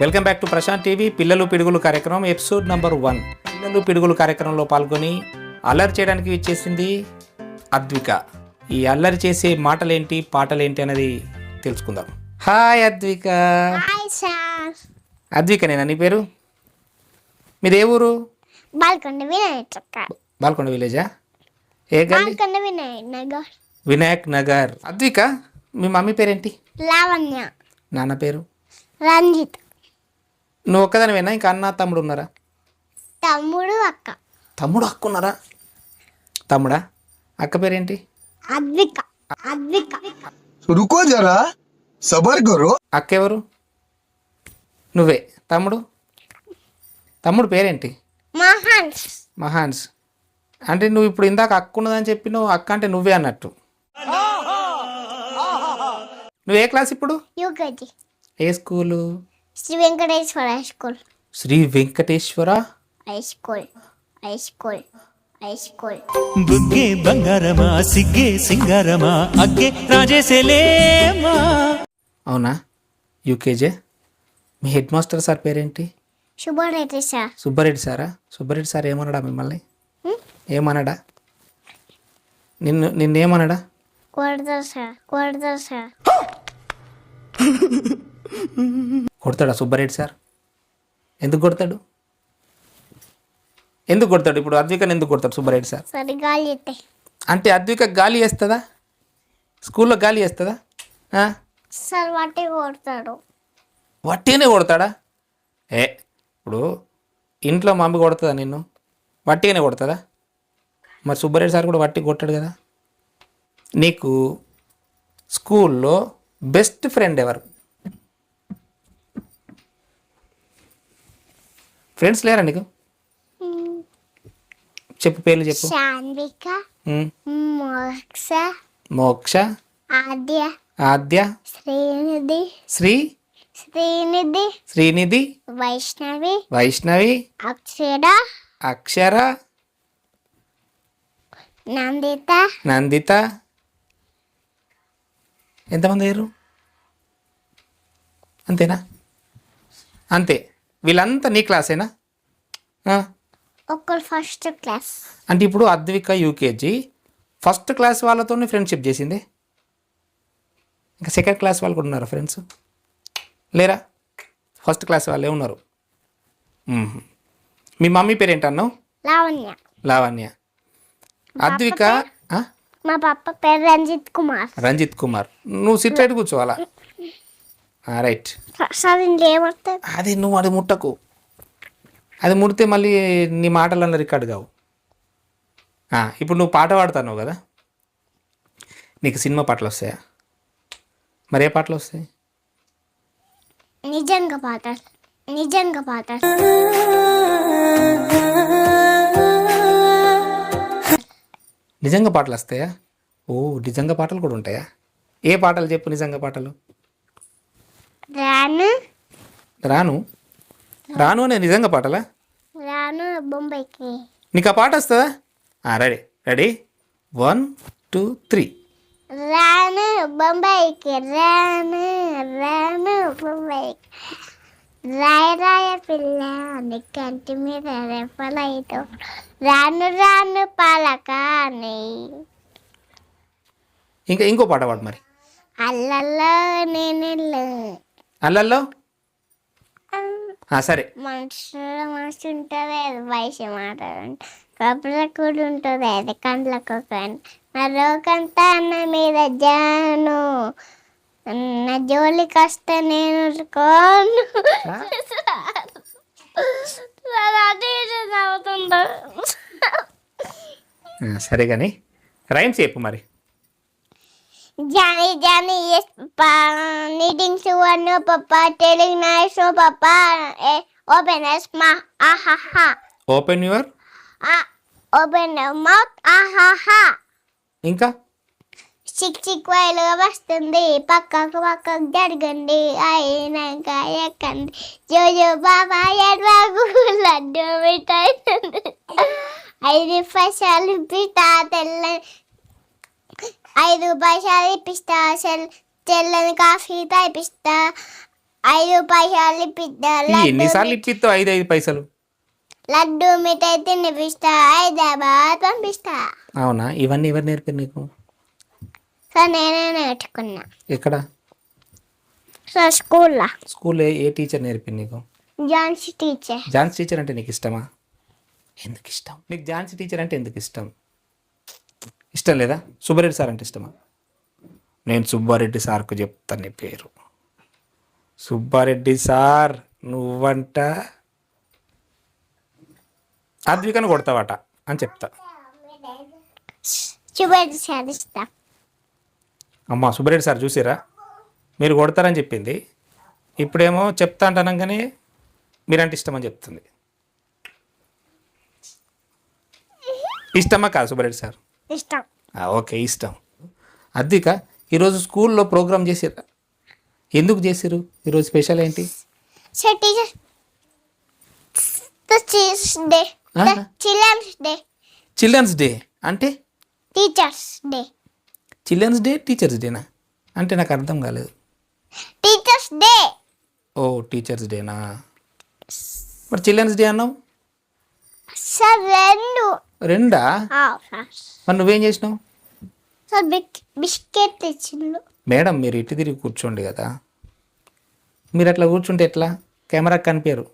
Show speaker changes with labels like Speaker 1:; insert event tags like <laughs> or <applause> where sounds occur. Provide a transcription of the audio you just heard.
Speaker 1: Welcome back to Prashanth TV. పిల్లలు పిడుగులు కార్యక్రమం ఎపిసోడ్ నంబర్ వన్. పిల్లలు పిడుగులు కార్యక్రమంలో పాల్గొని అల్లరి చేయడానికి ఇచ్చేసింది అద్విక. ఈ అల్లరి చేసే మాటలేంటి పాటలేంటి అనేది తెలుసుకుందాం. హాయ్ అద్విక. అద్విక నేనా నీ పేరు? మీది ఏ ఊరు?
Speaker 2: బాల్కొండ వినాయక్ చక్క
Speaker 1: బాల్కొండ విలేజా? ఏ
Speaker 2: బాల్కొండ వినాయక్ నగర్.
Speaker 1: వినాయక్ నగర్. అద్విక మీ మమ్మీ పేరేంటి?
Speaker 2: లావణ్య.
Speaker 1: నాన్న పేరు?
Speaker 2: రంజిత్.
Speaker 1: నువ్వు ఒక్కదానివేనా ఇంకా అన్న తమ్ముడు ఉన్నారా?
Speaker 2: తమ్ముడు అక్క.
Speaker 1: తమ్ముడు అక్క ఉన్నారా? తమ్ముడా? అక్క పేరేంటి?
Speaker 3: జరా.
Speaker 1: అక్క ఎవరు? నువ్వే. తమ్ముడు? తమ్ముడు పేరేంటి?
Speaker 2: మహాన్స్.
Speaker 1: మహాన్స్. అంటే నువ్వు ఇప్పుడు ఇందాక అక్క ఉన్నదని చెప్పి నువ్వు అక్క అంటే నువ్వే అన్నట్టు. నువ్వు ఏ క్లాస్ ఇప్పుడు? ఏ school?
Speaker 2: Shri Venkateshwara high school
Speaker 1: Shri Venkateshwara
Speaker 2: high school high school high school
Speaker 4: బుగ్గే బంగారమా సిగ్గే సింగారమా అగ్గే రాజేసేలేమా
Speaker 1: అవునా? యూకేజే? మీ హెడ్ మాస్టర్ సార్ పేరేంటి?
Speaker 2: శుభరెడ్డి సార్.
Speaker 1: సుబ్బారెడ్డి సారా? సుబ్బారెడ్డి సార్ ఏమన్నాడా మిమ్మల్ని? ఏమన్నాడా? నిన్ను నిన్నేమన్నాడా?
Speaker 2: కొడతారు సార్ కొడతారు సార్. <laughs>
Speaker 1: కొడతాడా సుబ్బారెడ్డి సార్? ఎందుకు కొడతాడు? ఎందుకు కొడతాడు? ఇప్పుడు అద్వికని ఎందుకు కొడతాడు సుబ్బారెడ్డి సార్?
Speaker 2: అయితే
Speaker 1: అంటే అద్విక గాలి వేస్తుందా? స్కూల్లో గాలి వేస్తుందా?
Speaker 2: సార్ వాటి కొడతాడు.
Speaker 1: వట్టిగానే కొడతాడా? ఏ ఇప్పుడు ఇంట్లో మమ్మీ కొడుతుందా నిన్ను? వట్టిగానే కొడుతుందా? మరి సుబ్బారెడ్డి సార్ కూడా వట్టి కొట్టాడు కదా? నీకు స్కూల్లో బెస్ట్ ఫ్రెండ్ ఎవరు? ఫ్రెండ్స్ లేరా నీకు? చెప్పు పేర్లు చెప్పు.
Speaker 2: శాన్విక. మోక్ష
Speaker 1: మోక్ష.
Speaker 2: ఆద్య
Speaker 1: ఆద్య.
Speaker 2: శ్రీనిధి
Speaker 1: శ్రీ.
Speaker 2: శ్రీనిధి
Speaker 1: శ్రీనిధి.
Speaker 2: వైష్ణవి
Speaker 1: వైష్ణవి.
Speaker 2: అక్షర
Speaker 1: అక్షర.
Speaker 2: నందిత
Speaker 1: నందిత. ఎంతమంది అయ్యారు? అంతేనా? అంతే. వీళ్ళంతా నీ క్లాసేనా? ఆ,
Speaker 2: ఒకరు ఫస్ట్ క్లాస్.
Speaker 1: అంటే ఇప్పుడు అద్విక యూకేజీ. ఫస్ట్ క్లాస్ వాళ్ళతో ఫ్రెండ్షిప్ చేసింది. ఇంకా సెకండ్ క్లాస్ వాళ్ళు కూడా ఉన్నారా ఫ్రెండ్స్? లేరా? ఫస్ట్ క్లాస్ వాళ్ళే ఉన్నారు. మీ మమ్మీ పేరు ఏంటన్నావు
Speaker 2: లావణ్య.
Speaker 1: లావణ్య అద్విక?
Speaker 2: మా పాప పేరు రంజిత్ కుమార్.
Speaker 1: రంజిత్ కుమార్. నువ్వు సిట్ కూర్చోవాలా? రైట్ అది నువ్వు అది ముట్టకు. అది ముడితే మళ్ళీ నీ మాటలన్న రికార్డు కావు. ఇప్పుడు నువ్వు పాట పాడుతున్నావు కదా? నీకు సినిమా పాటలు వస్తాయా? మరి ఏ పాటలు వస్తాయి?
Speaker 2: నిజంగా పాటలు. నిజంగా పాటలు.
Speaker 1: నిజంగా పాటలు వస్తాయా? ఓ నిజంగా పాటలు కూడా ఉంటాయా? ఏ పాటలు చెప్పు నిజంగా పాటలు?
Speaker 2: రాను.
Speaker 1: రాను? రాను అనే నిజంగా పాటలా?
Speaker 2: రాను బొంబాయికి.
Speaker 1: నీకు ఆ పాట వస్తుందా? ఆ, ready. Ready? One two three.
Speaker 2: రాను బొంబాయికి రాను రాను బొంబాయికి. రాయ రాయ పిల్ల నీ కంటి మీద రెప్పలైతో. రాను రాను పాలకాని.
Speaker 1: ఇంకా ఇంకో పాట పాడు మరి.
Speaker 2: అల్లల్లో నేను
Speaker 1: అల్లల్లో సరే.
Speaker 2: మనసు ఉంటుంది అది వయసు మాట్లాడంటే కప్పుల కూడా ఉంటుంది అది కండ్లకు కానీ నా రోకంతా అన్న మీద జాను. నా జోలికి వస్తే నేను కోను అదే అవుతుందో?
Speaker 1: ఆ, సరే కానీ రైమ్స్ చెప్పు మరి.
Speaker 2: Johnny, Johnny, yes, Papa. Knitting to one, no, Papa. Telling nice, no, Papa. Eh, open a mouth, ah, ha, ha.
Speaker 1: Open your
Speaker 2: Ah, open the mouth, ah, ha, ha.
Speaker 1: ఇంకా
Speaker 2: చిక్ చిక్ వైలుగా వస్తుంది పక్కకు పక్కకు జరగండి అయినాక ఎక్కండి జోజో బాబా ఎడవాగు లడ్డు మిఠాయి ఐదు పైసలు పిస్తా తెల్లని ఐదు పైసలు ఇప్పిస్తా తెల్లని కాఫీ తాగిపిస్తా ఐదు పైసలు ఇప్పిస్తా
Speaker 1: ఎన్నిసార్లు ఇప్పిస్తావు ఐదు ఐదు పైసలు?
Speaker 2: లడ్డు మిఠాయి తినిపిస్తా హైదరాబాద్ పంపిస్తా.
Speaker 1: అవునా? ఇవన్నీ ఎవరు నేర్పారు నీకు?
Speaker 2: సో నేనే నేర్చుకున్నా.
Speaker 1: ఎక్కడ?
Speaker 2: సో స్కూల్లో.
Speaker 1: స్కూల్లో ఏ- ఏ టీచర్ నేర్పింది నీకు?
Speaker 2: ఝాన్సీ టీచర్.
Speaker 1: ఝాన్సీ టీచర్ అంటే నీకు ఇష్టమా? ఎందుకు ఇష్టం? నీకు ఝాన్సీ టీచర్ అంటే ఎందుకు ఇష్టం? ఇష్టం లేదా? సుబ్బారెడ్డి సార్ అంటే ఇష్టమా? నేను సుబ్బారెడ్డి సార్కు చెప్తాను నీ పేరు. సుబ్బారెడ్డి సార్ నువ్వంట అద్వికను కొడతావట అని చెప్తా. అమ్మ సుబ్బారెడ్డి సార్ చూసిరా? మీరు కొడతారని చెప్పింది. ఇప్పుడేమో చెప్తా అంటానంగానే మీరంటే ఇష్టమని చెప్తుంది. ఇష్టమా కాదు సుబ్బారెడ్డి సార్?
Speaker 2: ఇష్టం.
Speaker 1: ఓకే ఇష్టం. అద్దిక ఈరోజు స్కూల్లో ప్రోగ్రామ్ చేసిరా ఎందుకు చేసిరు ఈరోజు స్పెషల్ ఏంటి.
Speaker 2: Children's day.
Speaker 1: Children's day. అంటే?
Speaker 2: Teachers day.
Speaker 1: Children's day teachers డేనా? అంటే నాకు అర్థం కాలేదు.
Speaker 2: Teachers day.
Speaker 1: ఓ టీచర్స్ డేనా? మరి చిల్డ్రన్స్ డే అన్నావు?
Speaker 2: సార్ రెండు.
Speaker 1: రెండా? మరి నువ్వేం చేసినావు?
Speaker 2: సార్ బిక్ బిస్కెట్ తెచ్చిండు
Speaker 1: మేడం మీరు ఇటు తిరిగి కూర్చోండి కదా. మీరు అట్లా కూర్చుంటే ఎట్లా? కెమెరా కనిపించరు